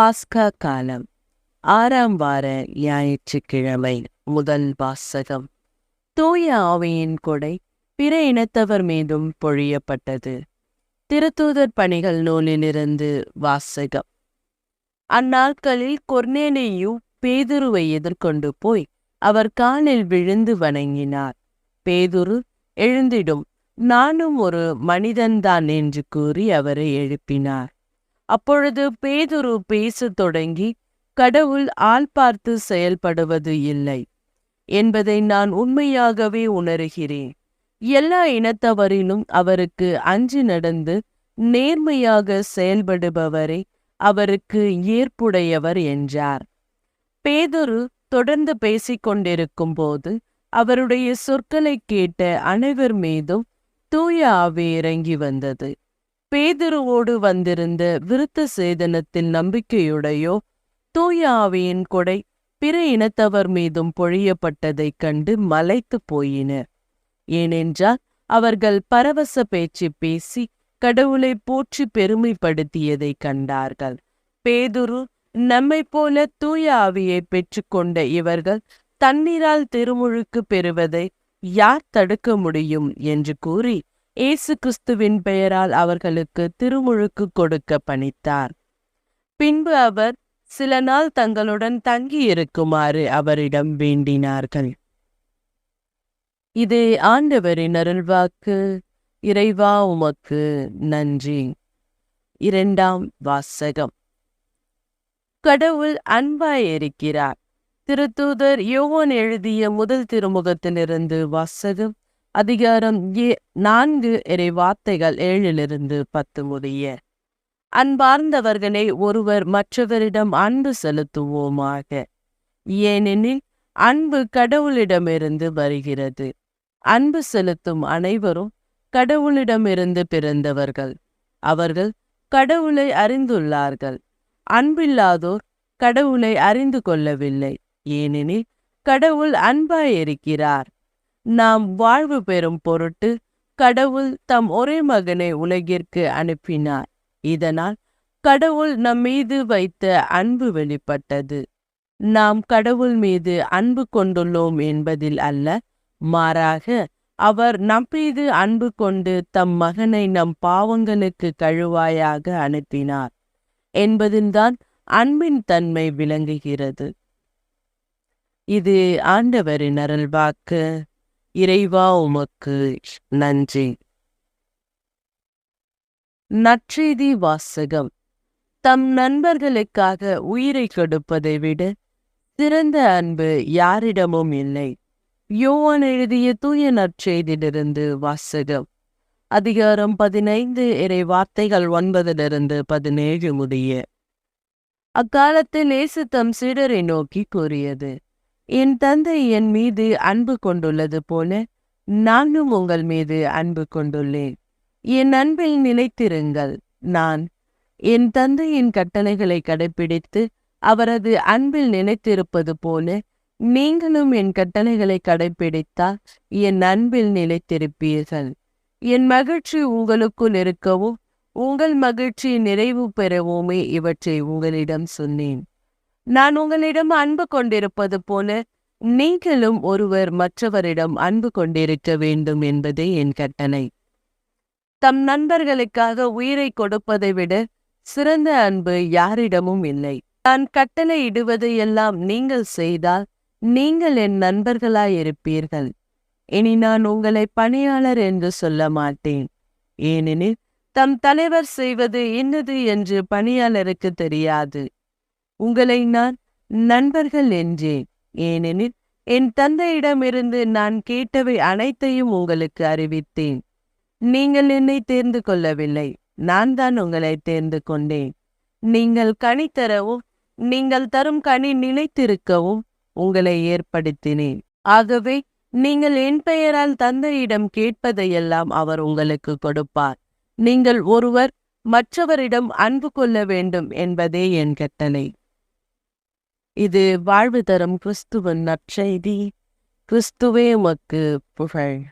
பாஸ்கா காலம் ஆறாம் வார ஞாயிற்றுக்கிழமை முதல் வாசகம் தூய ஆவியின் கொடை பிற இனத்தவர் மீதும் பொழியப்பட்டது. திருத்தூதர் பணிகள் நூலிலிருந்து வாசகம். அந்நாட்களில் கொர்நேலியு பேதுருவை எதிர்கொண்டு போய் அவர் காலில் விழுந்து வணங்கினார். பேதுரு எழுந்திடும் நானும் ஒரு மனிதன்தான் என்று கூறி அவரை எழுப்பினார். அப்பொழுது பேதுரு பேசத் தொடங்கி கடவுள் ஆள் பார்த்து செயல்படுவது இல்லை என்பதை நான் உண்மையாகவே உணர்கிறேன். எல்லா இனத்தவரிலும் அவருக்கு அஞ்சு நடந்து நேர்மையாக செயல்படுபவரே அவருக்கு ஏற்புடையவர் என்றார். பேதுரு தொடர்ந்து பேசிக்கொண்டிருக்கும் போது அவருடைய சொற்களை கேட்ட அனைவர் மீதும் தூய ஆவி இறங்கி வந்தது. பேதுருவோடு வந்திருந்த விருத்த சேதனத்தின் நம்பிக்கையுடையோ தூய ஆவியின் கொடை பிற இனத்தவர் மீதும் பொழியப்பட்டதைக் கண்டு மலைத்து போயினர். ஏனென்றால் அவர்கள் பரவச பேச்சு பேசி கடவுளை போற்றி பெருமைப்படுத்தியதை கண்டார்கள். பேதுரு நம்மை போல தூய ஆவியை பெற்றுக்கொண்ட இவர்கள் தண்ணீரால் திருமுழுக்கு பெறுவதை யார் தடுக்க முடியும் என்று கூறி இயேசு கிறிஸ்துவின் பெயரால் அவர்களுக்கு திருமுழுக்கு கொடுக்க பணித்தார். பின்பு அவர் சில நாள் தங்களுடன் தங்கியிருக்குமாறு அவரிடம் வேண்டினார்கள். இது ஆண்டவரின் அருள்வாக்கு இறைவா உமக்கு நன்றி. இரண்டாம் வாசகம். கடவுள் அன்பாய் இருக்கிறார் திருத்தூதர் யோவான் எழுதிய முதல் திருமுகத்திலிருந்து வாசகம் அதிகாரம் ஏ நான்கு இறை வார்த்தைகள் ஏழிலிருந்து பத்து முடிய அன்பார்ந்தவர்களை ஒருவர் மற்றவரிடம் அன்பு செலுத்துவோமாக. ஏனெனில் அன்பு கடவுளிடமிருந்து வருகிறது. அன்பு செலுத்தும் அனைவரும் கடவுளிடமிருந்து பிறந்தவர்கள். அவர்கள் கடவுளை அறிந்துள்ளார்கள். அன்பில்லாதோர் கடவுளை அறிந்து கொள்ளவில்லை. ஏனெனில் கடவுள் அன்பாயிருக்கிறார். நாம் வாழ்வு பெறும் பொருட்டு கடவுள் தம் ஒரே மகனை உலகிற்கு அனுப்பினார். இதனால் கடவுள் நம் மீது வைத்த அன்பு வெளிப்பட்டது. நாம் கடவுள் மீது அன்பு கொண்டுள்ளோம் என்பதில் அல்ல மாறாக அவர் நம் மீது அன்பு கொண்டு தம் மகனை நம் பாவங்களுக்கு கழுவாயாக அனுப்பினார் என்பதில்தான் அன்பின் தன்மை விளங்குகிறது. இது ஆண்டவரின் அருள்வாக்கு. இறைவா உமக்கு நன்றி. நற்செய்தி வாசகம். தம் நண்பர்களுக்காக உயிரை கொடுப்பதை விட சிறந்த அன்பு யாரிடமும் இல்லை. யோவான் எழுதிய தூய நற்செய்தியிலிருந்து வாசகம். அதிகாரம் பதினைந்து இறை வார்த்தைகள் ஒன்பதிலிருந்து பதினேழு முடிய. அக்காலத்தில் இயேசு தம் சீடரை நோக்கி கூறியது என் தந்தை என் மீது அன்பு கொண்டுள்ளது போல நானும் உங்கள் மீது அன்பு கொண்டுள்ளேன். என் அன்பில் நிலைத்திருங்கள். நான் என் தந்தையின் கட்டளைகளை கடைபிடித்து அவரது அன்பில் நிலைத்திருப்பது போல நீங்களும் என் கட்டளைகளை கடைபிடித்தால் என் அன்பில் நிலைத்திருப்பீர்கள். என் மகிழ்ச்சி உங்களுக்குள் இருக்கவும் உங்கள் மகிழ்ச்சி நிறைவு பெறவுமே இவற்றை உங்களிடம் சொன்னேன். நான் உங்களிடம் அன்பு கொண்டிருப்பது போல நீங்களும் ஒருவர் மற்றவரிடம் அன்பு கொண்டிருக்க வேண்டும் என்பதே என் கட்டளை. தம் நண்பர்களுக்காக உயிரை கொடுப்பதை விட சிறந்த அன்பு யாரிடமும் இல்லை. நான் கட்டளை இடுவதையெல்லாம் நீங்கள் செய்தால் நீங்கள் என் நண்பர்களாயிருப்பீர்கள். இனி நான் உங்களை பணியாளர் என்று சொல்ல மாட்டேன். ஏனெனில் தம் தலைவர் செய்வது இன்னது என்று பணியாளருக்கு தெரியாது. உங்களை நான் நண்பர்கள் என்றேன். ஏனெனில் என் தந்தையிடமிருந்து நான் கேட்டவை அனைத்தையும் உங்களுக்கு அறிவித்தேன். நீங்கள் என்னை தேர்ந்து கொள்ளவில்லை. நான் தான் உங்களை தேர்ந்து கொண்டேன். நீங்கள் கனி தரவும் நீங்கள் தரும் கனி நிலைத்திருக்கவும் உங்களை ஏற்படுத்தினேன். ஆகவே நீங்கள் என் பெயரால் தந்தையிடம் கேட்பதையெல்லாம் அவர் உங்களுக்கு கொடுப்பார். நீங்கள் ஒருவர் மற்றவரிடம் அன்பு கொள்ள வேண்டும் என்பதே என் கட்டளை. இது வாழ்வு தரும் கிறிஸ்துவன் நற்செய்தி. கிறிஸ்துவே உமக்கு புகழ்.